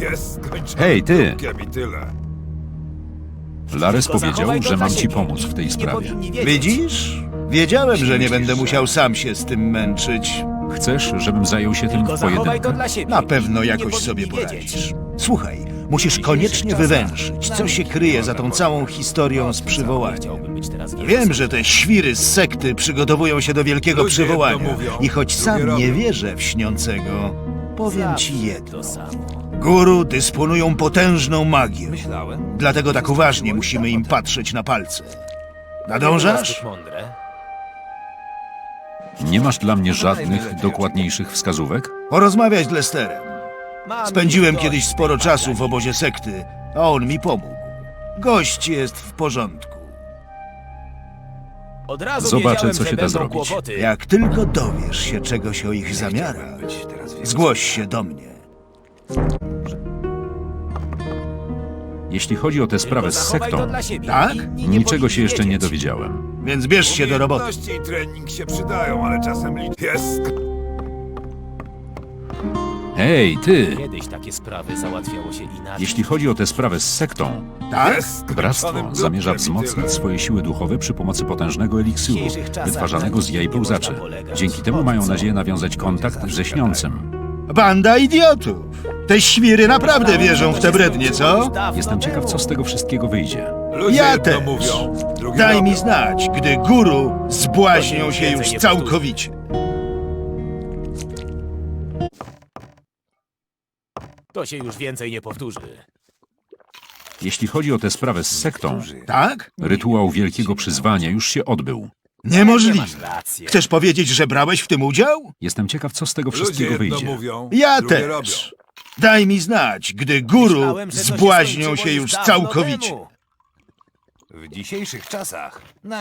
Jest skończony Hej, ty! i tyle. Lares powiedział, że mam ci pomóc w tej sprawie. Widzisz? Wiedziałem, że nie będę musiał sam się z tym męczyć. Chcesz, żebym zajął się tym Tylko w zachowaj pojedynkę? dla siebie. Na pewno jakoś sobie poradzisz. Słuchaj, musisz koniecznie wywęszyć, co się kryje za tą całą historią z przywołaniem. Chciałbym być teraz Wiem, że te świry z sekty przygotowują się do wielkiego Ludzie jedno przywołania. mówią, I choć drugie sam nie robią. wierzę w śniącego, powiem ci jedno. Guru dysponują potężną magią. Myślałem. Dlatego tak uważnie musimy im patrzeć na palce. Nadążasz? Mądre. Nie masz dla mnie żadnych dokładniejszych wskazówek? Porozmawiać z Lesterem. Spędziłem kiedyś sporo czasu w obozie sekty, a on mi pomógł. Gość jest w porządku. Od razu Zobaczę, wiedziałem, co że się da będą zrobić. Kłopoty. Jak tylko dowiesz się czegoś o ich zamiarach, zgłoś się do mnie. Jeśli chodzi o tę sprawę z sektą. Tak? Niczego się jeszcze nie dowiedziałem. Więc bierz się do roboty. Umiejętności i trening się przydają, ale czasem. Jest Hej, ty! Kiedyś takie sprawy załatwiało się inaczej. Jeśli chodzi o tę sprawę z sektą, Tak? Jest bractwo zamierza wzmocnić swoje siły duchowe przy pomocy potężnego eliksiru, wytwarzanego z jaj pełzaczy. Dzięki temu mają nadzieję nawiązać kontakt ze śniącym. Banda idiotów! Te świry naprawdę wierzą w te brednie, co? Jestem ciekaw, co z tego wszystkiego wyjdzie. Ludzie Ja jedno też. mówią, Daj robią. mi znać, gdy guru zbłaźnią się już całkowicie. To się już więcej nie powtórzy. Jeśli chodzi o tę sprawę z sektą, Tak? rytuał wielkiego przyzwania już się odbył. Niemożliwe. Masz rację. Chcesz powiedzieć, że brałeś w tym udział? Jestem ciekaw, co z tego wszystkiego wyjdzie. mówią, Ja drugie robią. też. Daj mi znać, gdy guru Myślałem, że to się zbłaźnią skończyło się już dawno całkowicie. temu. W dzisiejszych czasach na